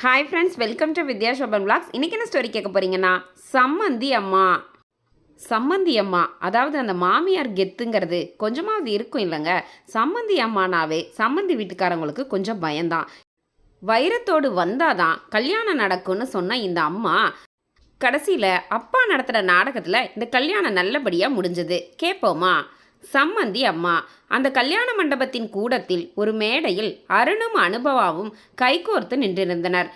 Hi friends welcome to Vidya Shoban blogs இன்றைக்கி என்ன story கேட்க போகிறீங்கன்னா சம்மந்தி அம்மா. சம்மந்தி அம்மா அதாவது அந்த மாமியார் கெத்துங்கிறது கொஞ்சமாவது இருக்கும் இல்லைங்க. சம்மந்தி அம்மானாவே சம்மந்தி வீட்டுக்காரங்களுக்கு கொஞ்சம் பயம்தான். வைரத்தோடு வந்தாதான் கல்யாணம் நடக்கும்னு சொன்ன இந்த அம்மா கடைசியில் அப்பா நடத்துகிற நாடகத்தில் இந்த கல்யாணம் நல்லபடியாக முடிஞ்சது. கேட்போமா சம்மந்தி அம்மா அந்த கல்யாண மண்டபத்தின் கூடத்தில் ஒரு மேடையில் அருணும் அனுபவாவும் கைகோர்த்து நின்றிருந்தனர்.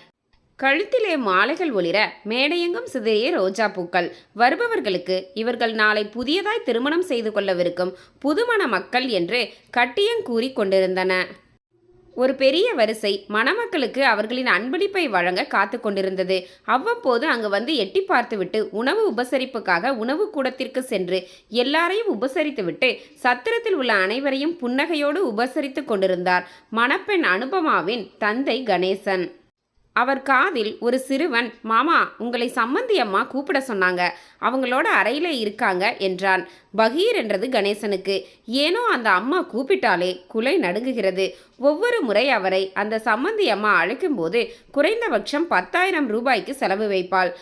கழுத்திலே மாலைகள் ஒளிர மேடையெங்கும் சிதறிய ரோஜா பூக்கள். வருபவர்களுக்கு இவர்கள் நாளை புதியதாய் திருமணம் செய்து கொள்ளவிருக்கும் புதுமண மக்கள் என்று கட்டியங்கூறி கொண்டிருந்தன. ஒரு பெரிய வரிசை மணமக்களுக்கு அவர்களின் அன்பளிப்பை வழங்க காத்து கொண்டிருந்தது. அவ்வப்போது அங்கு வந்து எட்டி பார்த்துவிட்டு உணவு உபசரிப்புக்காக உணவு கூடத்திற்கு சென்று எல்லாரையும் உபசரித்துவிட்டு சத்திரத்தில் உள்ள அனைவரையும் புன்னகையோடு உபசரித்து கொண்டிருந்தார். மணப்பெண் அனுபமாவின் தந்தை கணேசன். அவர் காதில் ஒரு சிறுவன் மாமா உங்களை சம்மந்தி அம்மா கூப்பிட சொன்னாங்க. அவங்களோட அறையில் இருக்காங்க என்றான். பகீர் என்றது கணேசனுக்கு. ஏனோ அந்த அம்மா கூப்பிட்டாலே குலை நடுங்குகிறது. ஒவ்வொரு முறை அவரை அந்த சம்மந்தி அம்மா அழைக்கும்போது குறைந்தபட்சம் பத்தாயிரம் ரூபாய்க்கு செலவு வைப்பாள்.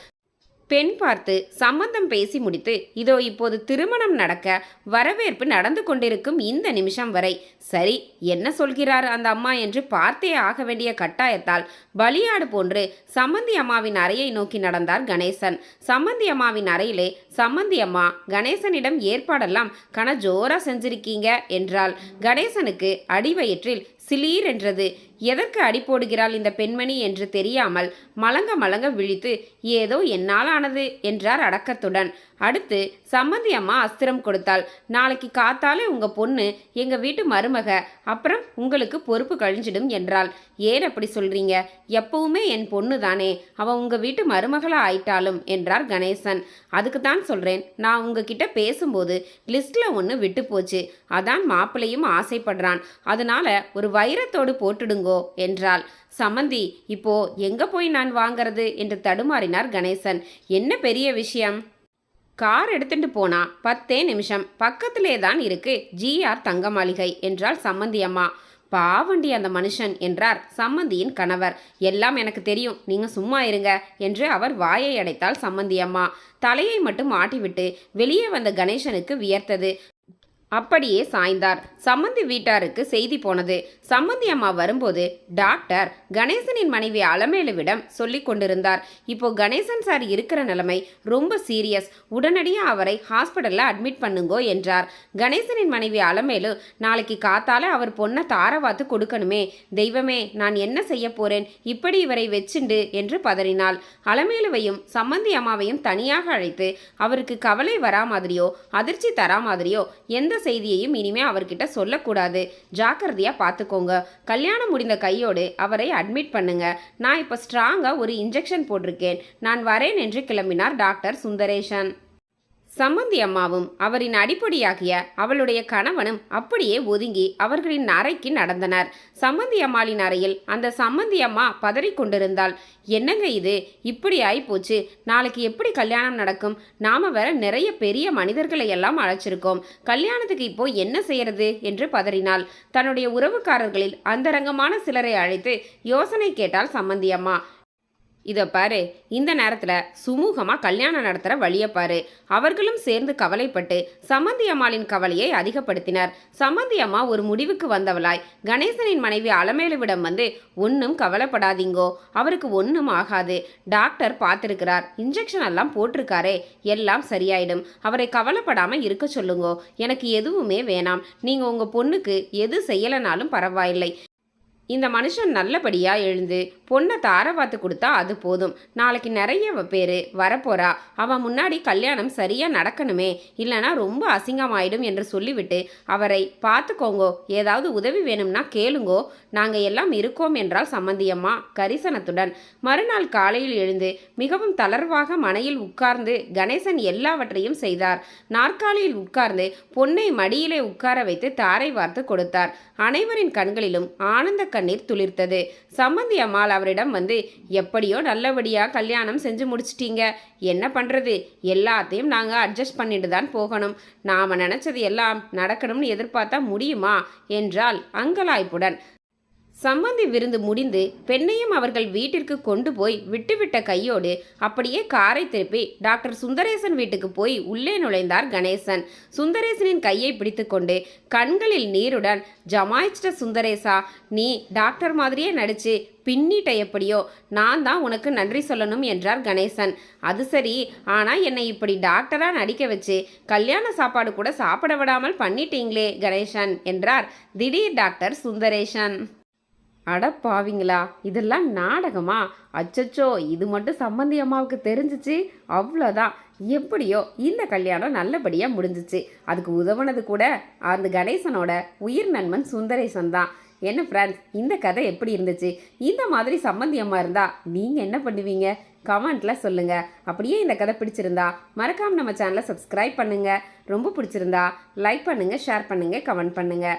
பெண் பார்த்து சம்மந்தம் பேசி முடித்து இதோ இப்போது திருமணம் நடக்க வரவேற்பு நடந்து கொண்டிருக்கும் இந்த நிமிஷம் வரை சரி என்ன சொல்கிறார் அந்த அம்மா என்று பார்த்தே ஆக வேண்டிய கட்டாயத்தால் பலியாடு போன்று சம்மந்தி அம்மாவின் அறையை நோக்கி நடந்தார் கணேசன். சம்மந்தி அம்மாவின் அறையிலே சம்மந்தி அம்மா கணேசனிடம் ஏற்பாடெல்லாம் கன ஜோரா செஞ்சிருக்கீங்க என்றால் கணேசனுக்கு அடிவயிற்றில் சிலீர் என்றது எதற்கு அடி போடுகிறாள் இந்த பெண்மணி என்று தெரியாமல் மலங்க மலங்க விழித்து ஏதோ என்னால் ஆனது என்றார் அடக்கத்துடன். அடுத்து சம்மந்தி அம்மா அஸ்திரம் கொடுத்தாள். நாளைக்கு காத்தாலே உங்கள் பொண்ணு எங்கள் வீட்டு மருமக அப்புறம் உங்களுக்கு பொறுப்பு கழிஞ்சிடும் என்றாள். ஏன் அப்படி சொல்றீங்க? எப்பவுமே என் பொண்ணு தானே அவன் உங்கள் வீட்டு மருமகளாக ஆயிட்டாலும் என்றார் கணேசன். அதுக்கு தான் சொல்கிறேன் நான் உங்ககிட்ட பேசும்போது லிஸ்ட்டில் ஒன்று விட்டு போச்சு. அதான் மாப்பிள்ளையும் ஆசைப்படுறான். அதனால ஒரு வைரத்தோடு போட்டுடுங்கோ என்றாள். சம்மந்தி இப்போ எங்க போய் நான் வாங்கறது? என்று தடுமாறினார் கணேசன். என்ன பெரிய விஷயம்? கார் எடுத்துட்டு போனா பத்தே நிமிஷம். பக்கத்திலே தான் இருக்கு ஜிஆர் தங்க மாளிகை என்றாள் சம்மந்தி அம்மா. பாவண்டி அந்த மனுஷன் என்றார் சம்மந்தியின் கணவர். எல்லாம் எனக்கு தெரியும். நீங்க சும்மா இருங்க என்று அவர் வாயை அடைத்தாள் சம்மந்தி அம்மா. தலையை மட்டும் ஆட்டிவிட்டு வெளியே வந்த கணேசனுக்கு வியர்த்தது. அப்படியே சாய்ந்தார். சம்மந்தி வீட்டாருக்கு செய்தி போனது. சம்மந்தி அம்மா வரும்போது டாக்டர் கணேசனின் மனைவி அலமேலுவிடம் சொல்லி கொண்டிருந்தார். இப்போ கணேசன் சார் இருக்கிற நிலைமை ரொம்ப சீரியஸ். உடனடியாக அவரை ஹாஸ்பிட்டலில் அட்மிட் பண்ணுங்கோ என்றார். கணேசனின் மனைவி அலமேலு நாளைக்கு காத்தால அவர் பொண்ணை தாரவாத்து கொடுக்கணுமே. தெய்வமே நான் என்ன செய்ய போறேன்? இப்படி இவரை வச்சுண்டு என்று பதறினாள். அலமேலுவையும் சம்மந்தி அம்மாவையும் தனியாக அழைத்து அவருக்கு கவலை வரா மாதிரியோ அதிர்ச்சி தரா மாதிரியோ எந்த செய்தியையும் இனிமே அவர்கிட்ட சொல்லக்கூடாது. ஜாக்கிரதையா பார்த்துக்கோங்க கல்யாணம் முடிந்த கையோடு அவரை அட்மிட் பண்ணுங்க. நான் இப்போ ஸ்ட்ராங்காக ஒரு இன்ஜெக்ஷன் போட்டிருக்கேன். நான் வரேன் என்று கிளம்பினார் டாக்டர் சுந்தரேஷன் சம்மந்தி அம்மாவும் அவரின் அடிப்படையாகிய அவளுடைய கணவனும் அப்படியே ஒதுங்கி அவர்களின் அறைக்கு நடந்தனர். சம்மந்தி அம்மாளின் அறையில் அந்த சம்மந்தி அம்மா பதறிக் கொண்டிருந்தாள். என்னங்க இது? இப்படி ஆயிப்போச்சு. நாளைக்கு எப்படி கல்யாணம் நடக்கும்? நாம வேற நிறைய பெரிய மனிதர்களை எல்லாம் அழைச்சிருக்கோம். கல்யாணத்துக்கு இப்போ என்ன செய்யறது? என்று பதறினாள். தன்னுடைய உறவுக்காரர்களில் அந்தரங்கமான சிலரை அழைத்து யோசனை கேட்டாள் சம்மந்தி அம்மா. இதை பாரு இந்த நேரத்தில் சுமூகமாக கல்யாணம் நடத்துகிற வழியை பாரு. அவர்களும் சேர்ந்து கவலைப்பட்டு சம்மந்தி அம்மாளின் கவலையை அதிகப்படுத்தினர். சம்மந்தி அம்மா ஒரு முடிவுக்கு வந்தவளாய். கணேசனின் மனைவி அலமேலுவிடம் வந்து ஒன்றும் கவலைப்படாதீங்கோ அவருக்கு ஒன்றும் ஆகாது. டாக்டர் பார்த்துருக்கிறார். இன்ஜெக்ஷன் எல்லாம் போட்டிருக்காரே எல்லாம் சரியாயிடும். அவரை கவலைப்படாமல் இருக்க சொல்லுங்கோ. எனக்கு எதுவுமே வேணாம். நீங்கள் உங்கள் பொண்ணுக்கு எது செய்யலைனாலும் பரவாயில்லை. இந்த மனுஷன் நல்லபடியாக எழுந்து பொண்ணை தார பார்த்து கொடுத்தா அது போதும். நாளைக்கு நிறைய பேர் வரப்போறா. அவன் முன்னாடி கல்யாணம் சரியாக நடக்கணுமே. இல்லைனா ரொம்ப அசிங்கமாயிடும் என்று சொல்லிவிட்டு அவரை பார்த்துக்கோங்கோ. ஏதாவது உதவி வேணும்னா கேளுங்கோ. நாங்கள் எல்லாம் இருக்கோம் என்றால் சம்மந்தியம்மா கரிசனத்துடன். மறுநாள் காலையில் எழுந்து மிகவும் தளர்வாக மனையில் உட்கார்ந்து கணேசன் எல்லாவற்றையும் செய்தார். நாற்காலியில் உட்கார்ந்து பொன்னை மடியிலே உட்கார வைத்து தாரை வார்த்து கொடுத்தார். அனைவரின் கண்களிலும் ஆனந்த கண்ணீர் துளிர்த்தது. சம்மந்தி அம்மாள் அவரிடம் வந்து எப்படியோ நல்லபடியா கல்யாணம் செஞ்சு முடிச்சிட்டீங்க. என்ன பண்றது? எல்லாத்தையும் நாங்க அட்ஜஸ்ட் பண்ணிட்டு தான் போகணும். நாம நினைச்சது எல்லாம் நடக்கணும்னு எதிர்பார்த்தா முடியுமா? என்றால் அங்கலாய்ப்புடன். சம்பந்தி விருந்து முடிந்து பெண்ணையும் அவர்கள் வீட்டிற்கு கொண்டு போய் விட்டுவிட்ட கையோடு அப்படியே காரை திருப்பி டாக்டர் சுந்தரேசன் வீட்டுக்கு போய் உள்ளே நுழைந்தார் கணேசன். சுந்தரேசனின் கையை பிடித்துக்கொண்டு கண்களில் நீருடன் ஜமாயிச்சிட்ட சுந்தரேசா நீ டாக்டர் மாதிரியே நடிச்சு பின்னிட்ட எப்படியோ நான் தான் உனக்கு நன்றி சொல்லணும் என்றார் கணேசன். அது சரி ஆனால் என்னை இப்படி டாக்டராக நடிக்க வச்சு கல்யாண சாப்பாடு கூட சாப்பிட விடாமல் பண்ணிட்டீங்களே கணேசன் என்றார் திடீர் டாக்டர் சுந்தரேசன். அட பாவிங்களா இதெல்லாம் நாடகமா? அச்சச்சோ இது மட்டும் சம்மந்தி அம்மாவுக்கு தெரிஞ்சிச்சு? அவ்வளோதான். எப்படியோ இந்த கல்யாணம் நல்லபடியாக முடிஞ்சிச்சு. அதுக்கு உதவுனது கூட அந்த கணேசனோட உயிர் நண்பன் சுந்தரேசன் தான். என்ன ஃப்ரெண்ட்ஸ் இந்த கதை எப்படி இருந்துச்சு? இந்த மாதிரி சம்மந்தி அம்மா இருந்தால் நீங்கள் என்ன பண்ணுவீங்க? கமெண்ட்டில் சொல்லுங்கள் அப்படியே இந்த கதை பிடிச்சிருந்தா மறக்காமல் நம்ம சேனலை சப்ஸ்கிரைப் பண்ணுங்கள் ரொம்ப பிடிச்சிருந்தா லைக் பண்ணுங்கள் ஷேர் பண்ணுங்கள் கமெண்ட் பண்ணுங்கள்